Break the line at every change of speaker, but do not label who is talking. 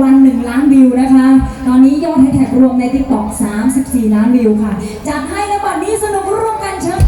วัน 1 ล้านวิวนะคะ ตอนนี้ยอดแฮชแท็กรวมในติ๊กต็อก34 ล้านวิวค่ะจัดให้ในวันนี้สนุกร่วมกันเชิญ